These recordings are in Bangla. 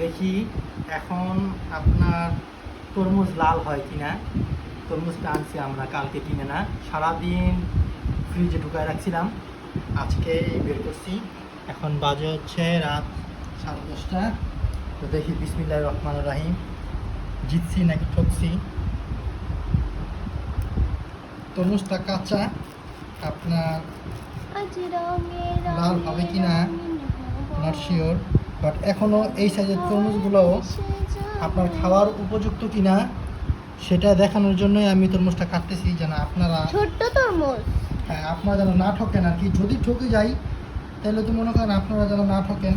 দেখি এখন আপনার তরমুজ লাল হয় কিনা। তরমুজটা আনছি আমরা কালকে কিনে না। সারাদিন ফ্রিজে ঢুকায় রাখছিলাম। আজকে বের করছি। এখন বাজে হচ্ছে রাত সাড়ে দশটা। তো দেখি বিসমিল্লাহ রহমান রাহিম। জিতছি নাকি ঠকছি? তরমুজটা কাঁচা। আপনার লাল হবে কিনা? নট শিওর বাট এখনও এই সাইজের তরমুজগুলো আপনার খাওয়ার উপযুক্ত কিনা সেটা দেখানোর জন্যই আমি তরমুজটা কাটতেছি যেন আপনারা ছোট্ট তরমুজ? হ্যাঁ আপনারা যেন না ঠকেন আর কি। যদি ঠকে যাই তাহলে তো মনে করেন আপনারা যেন না ঠকেন।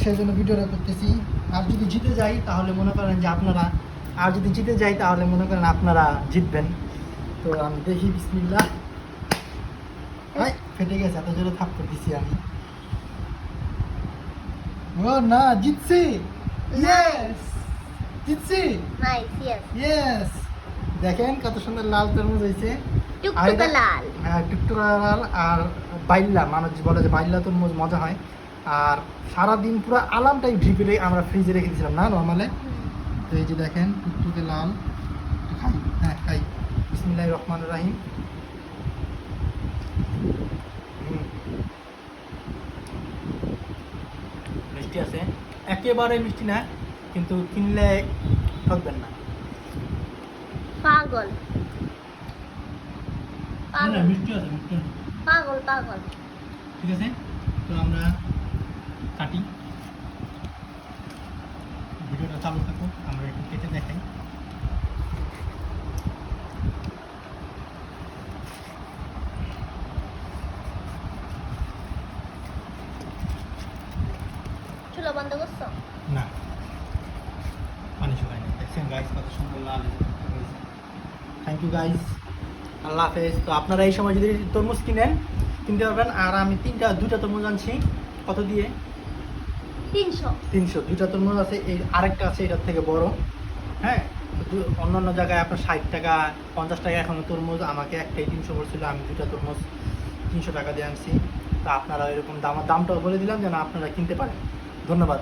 সেই জন্য ভিডিওটা করতেছি। আর যদি জিতে যাই তাহলে মনে করেন যে আপনারা আর যদি জিতে যাই তাহলে মনে করেন আপনারা জিতবেন। তো আমি দেখি বিসমিল্লা হাই ফেটে গেছে এত জোরে থাপ করে দিছি আমি। ও না জিতছি ইয়েস জিতছি নাইস ইয়েস ইয়েস দেখেন কত সুন্দর লাল তরমুজ হয়েছে। টুকটুকে লাল। হ্যাঁ টুকটুকা লাল আর বাইল্লা মানুষ বলে যে বাইল্লা তরমুজ মজা হয়। আর সারাদিন পুরো আলামটাই ঢিপে আমরা ফ্রিজে রেখে দিয়েছিলাম না নর্মালে তো এই যে দেখেন টুকটুকে লাল। খাই হ্যাঁ খাই। বিসমিল্লাহ রহমান রাহিম। মিষ্টি আছে। একেবারে মিষ্টি না কিন্তু কিনলে ঠকবেন না। পাগল। না, মিষ্টি আছে মিষ্টি পাগল পাগল। ঠিক আছে? তো আমরা কাটি। ভিডিওটা চালু থাকুক আমরা একটু কেটে দেখাই। বন্ধ করছ? না। পানি শুকায় না দেখছেন গাইস কত সুন্দর লাল থ্যাংক ইউ গাইস আল্লাহ হাফেজ। তো আপনারা এই সময় যদি তরমুজ কিনেন কিনতে পারবেন। আর আমি তিনটা দুটা তরমুজ আনছি। কত দিয়ে? তিনশো। তিনশো। দুটা তরমুজ আছে। এই আরেকটা আছে এটার থেকে বড়। হ্যাঁ? অন্যান্য জায়গায় আপনার ষাট টাকা পঞ্চাশ টাকা এখন তরমুজ। আমাকে একটাই তিনশো পড়ছিল আমি দুইটা তরমুজ তিনশো টাকা দিয়ে আনছি। তা আপনারা এরকম দাম দামটাও বলে দিলাম যেন আপনারা কিনতে পারেন। ধন্যবাদ।